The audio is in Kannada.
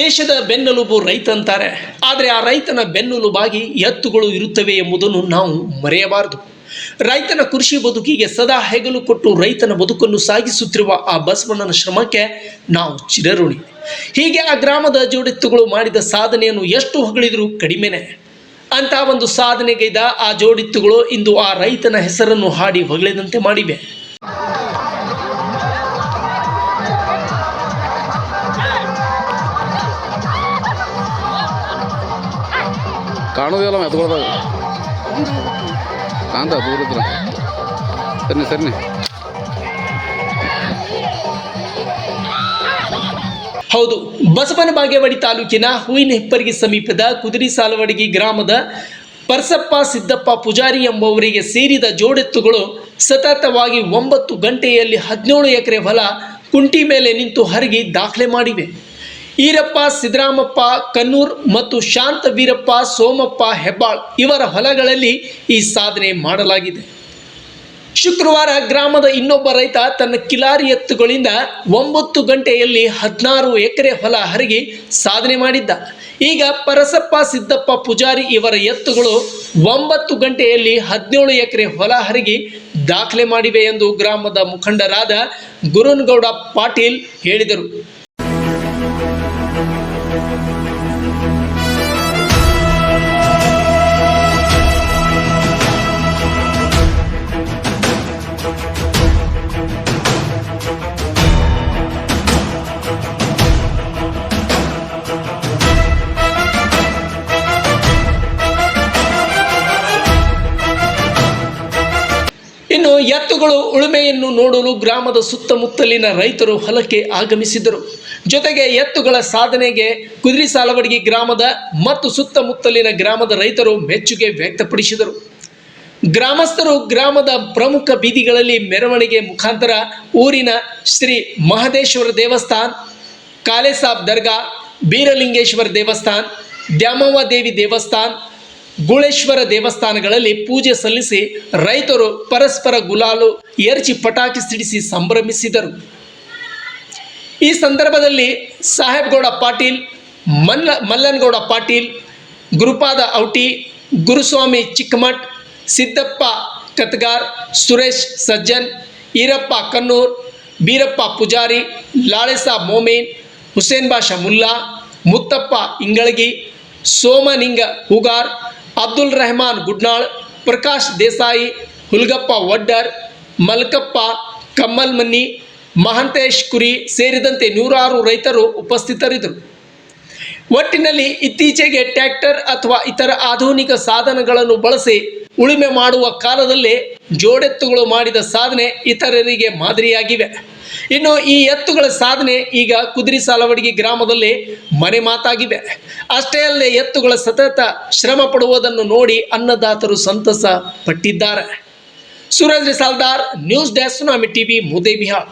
ದೇಶದ ಬೆನ್ನೆಲುಬು ರೈತ ಅಂತಾರೆ ಆದರೆ ಆ ರೈತನ ಬೆನ್ನೆಲುಬಾಗಿ ಎತ್ತುಗಳು ಇರುತ್ತವೆ ಎಂಬುದನ್ನು ನಾವು ಮರೆಯಬಾರದು. ರೈತನ ಕೃಷಿ ಬದುಕಿಗೆ ಸದಾ ಹೆಗಲು ಕೊಟ್ಟು ರೈತನ ಬದುಕನ್ನು ಸಾಗಿಸುತ್ತಿರುವ ಆ ಬಸವಣ್ಣನ ಶ್ರಮಕ್ಕೆ ನಾವು ಚಿರಋಣಿ. ಹೀಗೆ ಆ ಗ್ರಾಮದ ಜೋಡೆತ್ತುಗಳು ಮಾಡಿದ ಸಾಧನೆಯನ್ನು ಎಷ್ಟು ಹೊಗಳಿದರೂ ಕಡಿಮೆನೆ. ಅಂತ ಒಂದು ಸಾಧನೆಗೈದ ಆ ಜೋಡಿತ್ತುಗಳು ಇಂದು ಆ ರೈತನ ಹೆಸರನ್ನು ಹಾಡಿ ಹೊಗಳಿದಂತೆ ಮಾಡಿವೆ. ಕಾಣೋದಿಲ್ಲ ಎತ್ಕೊಳ್ದಾಗ ಕಾಂತ ದೂರ ಇದ್ರ ಸರಿ ಹೌದು, ಬಸವನ ಬಾಗೇವಾಡಿ ತಾಲೂಕಿನ ಹೂವಿನ ಹೆಪ್ಪರಿಗೆ ಸಮೀಪದ ಕುದುರಿ ಸಾಲವಡಗಿ ಗ್ರಾಮದ ಪರ್ಸಪ್ಪ ಸಿದ್ದಪ್ಪ ಪೂಜಾರಿ ಎಂಬುವರಿಗೆ ಸೇರಿದ ಜೋಡೆತ್ತುಗಳು ಸತತವಾಗಿ ಒಂಬತ್ತು ಗಂಟೆಯಲ್ಲಿ ಹದಿನೇಳು ಎಕರೆ ಹೊಲ ಕುಂಟಿ ಮೇಲೆ ನಿಂತು ಹರಗಿ ದಾಖಲೆ ಮಾಡಿವೆ. ಈರಪ್ಪ, ಸಿದ್ದರಾಮಪ್ಪ ಕನ್ನೂರ್ ಮತ್ತು ಶಾಂತ ವೀರಪ್ಪ ಸೋಮಪ್ಪ, ಹೆಬ್ಬಾಳ್ ಇವರ ಹೊಲಗಳಲ್ಲಿ ಈ ಸಾಧನೆ ಮಾಡಲಾಗಿದೆ. ಶುಕ್ರವಾರ ಗ್ರಾಮದ ಇನ್ನೊಬ್ಬ ರೈತ ತನ್ನ ಕಿಲಾರಿ ಎತ್ತುಗಳಿಂದ ಒಂಬತ್ತು ಗಂಟೆಯಲ್ಲಿ ಹದಿನಾರು ಎಕರೆ ಹೊಲ ಹರಗಿ ಸಾಧನೆ ಮಾಡಿದ್ದ. ಈಗ ಪರಸಪ್ಪ, ಸಿದ್ದಪ್ಪ ಪೂಜಾರಿ ಇವರ ಎತ್ತುಗಳು ಒಂಬತ್ತು ಗಂಟೆಯಲ್ಲಿ ಹದಿನೇಳು ಎಕರೆ ಹೊಲ ಹರಗಿ ದಾಖಲೆ ಮಾಡಿವೆ ಎಂದು ಗ್ರಾಮದ ಮುಖಂಡರಾದ ಗುರುನ್ಗೌಡ ಪಾಟೀಲ್ ಹೇಳಿದರು. Thank you. ಇನ್ನು ಎತ್ತುಗಳು ಉಳುಮೆಯನ್ನು ನೋಡಲು ಗ್ರಾಮದ ಸುತ್ತಮುತ್ತಲಿನ ರೈತರು ಹೊಲಕ್ಕೆ ಆಗಮಿಸಿದರು ಜೊತೆಗೆ ಎತ್ತುಗಳ ಸಾಧನೆಗೆ ಕುದುರೆ ಸಾಲವಡಗಿ ಗ್ರಾಮದ ಮತ್ತು ಸುತ್ತಮುತ್ತಲಿನ ಗ್ರಾಮದ ರೈತರು ಮೆಚ್ಚುಗೆ ವ್ಯಕ್ತಪಡಿಸಿದರು. ಗ್ರಾಮಸ್ಥರು ಗ್ರಾಮದ ಪ್ರಮುಖ ಬೀದಿಗಳಲ್ಲಿ ಮೆರವಣಿಗೆ ಮುಖಾಂತರ ಊರಿನ ಶ್ರೀ ಮಹದೇಶ್ವರ ದೇವಸ್ಥಾನ ಕಾಲೇಸಾಬ್ ದರ್ಗಾ, ಬೀರಲಿಂಗೇಶ್ವರ ದೇವಸ್ಥಾನ, ದ್ಯಾಮವ್ವ ದೇವಿ ದೇವಸ್ಥಾನ ಗುಳೇಶ್ವರ ದೇವಸ್ಥಾನಗಳಲ್ಲಿ ಪೂಜೆ ಸಲ್ಲಿಸಿ ರೈತರು ಪರಸ್ಪರ ಗುಲಾಲು ಎರಚಿ ಪಟಾಕಿ ಸಿಡಿಸಿ ಸಂಭ್ರಮಿಸಿದರು. ಈ ಸಂದರ್ಭದಲ್ಲಿ ಸಾಹೇಬ್ಗೌಡ ಪಾಟೀಲ್, ಮಲ್ಲ, ಮಲ್ಲನಗೌಡ ಪಾಟೀಲ್, ಗುರುಪಾದ ಔಟಿ, ಗುರುಸ್ವಾಮಿ ಚಿಕ್ಕಮಠ್, ಸಿದ್ದಪ್ಪ ಕತ್ಗಾರ್, ಸುರೇಶ್ ಸಜ್ಜನ್, ಈರಪ್ಪ ಕನ್ನೂರ್ ಬೀರಪ್ಪ ಪೂಜಾರಿ, ಲಾಳೆಸಾ ಮೋಮೇನ್ ಹುಸೇನ್ ಬಾಷಾ ಮುಲ್ಲಾ, ಮುತ್ತಪ್ಪ ಇಂಗಳಗಿ, ಸೋಮನಿಂಗ ಹುಗಾರ್ ಅಬ್ದುಲ್ ರೆಹಮಾನ್ ಗುಡ್ನಾಳ್, ಪ್ರಕಾಶ್ ದೇಸಾಯಿ, ಹುಲ್ಗಪ್ಪ ವಡ್ಡರ್, ಮಲ್ಕಪ್ಪ ಕಮ್ಮಲ್ಮನ್ನಿ, ಮಹಂತೇಶ್ ಕುರಿ ಸೇರಿದಂತೆ ನೂರಾರು ರೈತರು ಉಪಸ್ಥಿತರಿದ್ದರು. ಒಟ್ಟಿನಲ್ಲಿ ಇತ್ತೀಚೆಗೆ ಟ್ರ್ಯಾಕ್ಟರ್ ಅಥವಾ ಇತರ ಆಧುನಿಕ ಸಾಧನಗಳನ್ನು ಬಳಸಿ ಉಳುಮೆ ಮಾಡುವ ಕಾಲದಲ್ಲೇ ಜೋಡೆತ್ತುಗಳು ಮಾಡಿದ ಸಾಧನೆ ಇತರರಿಗೆ ಮಾದರಿಯಾಗಿವೆ. ಇನ್ನು ಈ ಎತ್ತುಗಳ ಸಾಧನೆ ಈಗ ಕುದುರೆ ಸಾಲವಡಗಿ ಗ್ರಾಮದಲ್ಲಿ ಮನೆ ಮಾತಾಗಿದೆ. ಅಷ್ಟೇ ಅಲ್ಲದೆ ಎತ್ತುಗಳ ಸತತ ಶ್ರಮ ಪಡುವುದನ್ನು ನೋಡಿ ಅನ್ನದಾತರು ಸಂತಸ ಪಟ್ಟಿದ್ದಾರೆ. Suraj Saldar, news desk TV, Muddebihal.